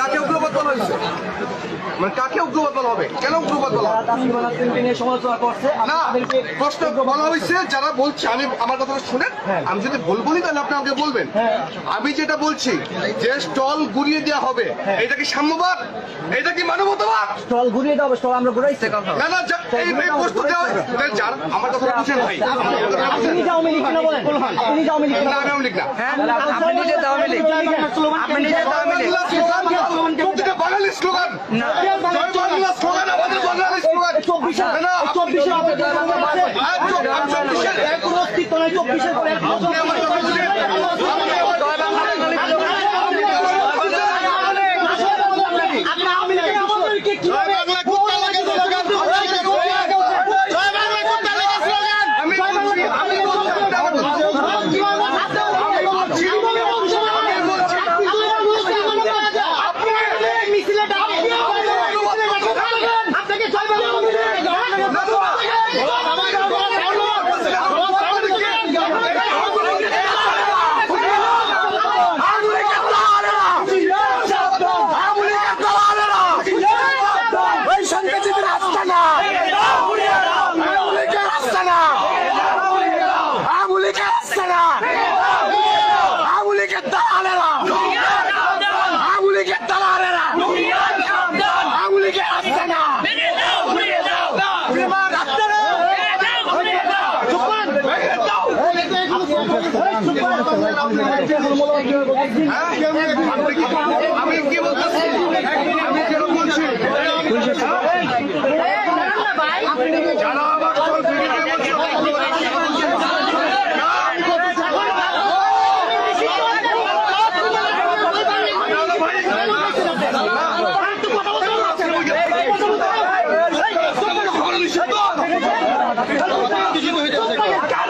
কাকে উগ্রবাদ বলা হয়েছে? মানে কাকে উগ্রবাদ বলা হবে? কেন উগ্রবাদ বলা না প্রশ্ন হয়েছে যারা বলছে আমি আমার কথাটা শুনেন হ্যাঁ। আমি যদি ভুল বলি তাহলে আপনি আমাকে বলবেন। হ্যাঁ। আমি যেটা বলছি যে স্টল ঘুরিয়ে দেওয়া হবে হ্যাঁ। এটা কি সাম্যবাদ? এটা কি মানবতাবাদ? স্টল ঘুরিয়ে দাও স্টল আমরা ঘুরাইছি। না না এই প্রশ্ন দেওয়া যার আমার কথাটা বুঝেন ভাই। আপনি কিনা বলেন? আপনি না আমি? না। আপনি নিজে আপনি নিজে লীগ বাংলা স্লোগান, প্রতিটা বাঙালি স্লোগান জয় বাংলা স্লোগান আমাদের বাঙালি স্লোগান চব্বিশের- কোনো অস্তিত্ব নাই চব্বিশের পরে আপনি আমার কথা বুঝেন। আপনি আমার- আপনি আওয়ামী লীগের আমাদেরকে কীভাবে বাংলা কুত্তা লাগে স্লোগান। আমি বলছি, আমি বলছি, আপনি আমার কথা বুঝেন। আপনি কি- আমি কি বলতেছি আমি কেন বলছি যারা আমার দল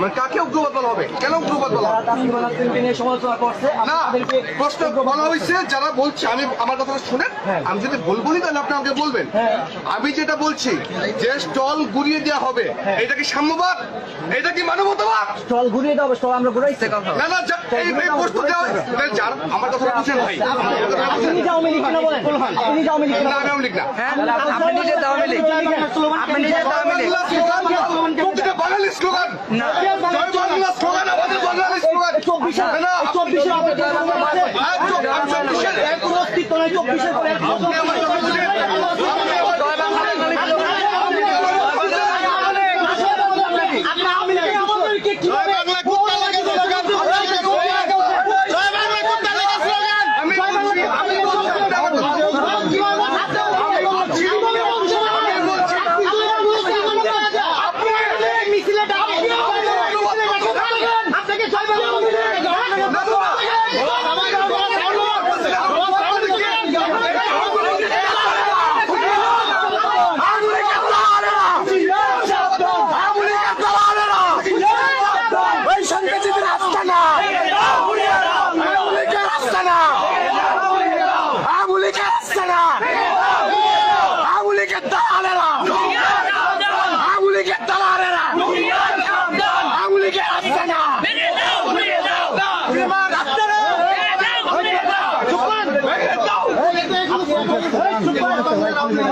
মানে কাকে উগ্রবাদ বলা হবে? কেন উগ্রবাদ বলা হবে? তাসলিম আলাদিনকে নিয়ে সমালোচনা করছে না প্রশ্ন বলা হয়েছে যারা বলছে আমি আমার কথাটা শুনেন। আমি যদি ভুল বলি তাহলে আপনি আমাকে বলবেন। আমি যেটা বলছি যে স্টল ঘুরিয়ে দেওয়া হবে। এটা কি সাম্যবাদ? এটা কি মানবতাবাদ? স্টল ঘুরিয়ে দাও স্টল আমরা ঘুরাইছি। না না এই প্রশ্ন দেওয়া আমার কথাটা বুঝেন ভাই। আমার কথাটা আপনি বুঝেন। নিজে বলেন? আপনি না আমি না। আপনি নিজে আপনি প্রতিটা বাঙালি স্লোগান। না, চব্বিশের- চব্বিশের পরে আপনি আমার কথা বুঝেন। আপনি আওয়ামী লীগের আমাদেরকে কীভাবে আমি বলছি, আমি বলছি, আপনি আমার কথা বুঝেন। আপনি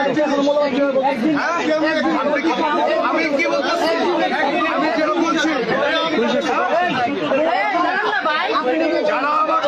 কি- আমি কি বলতেছি আমি কেন বলছি যারা আমার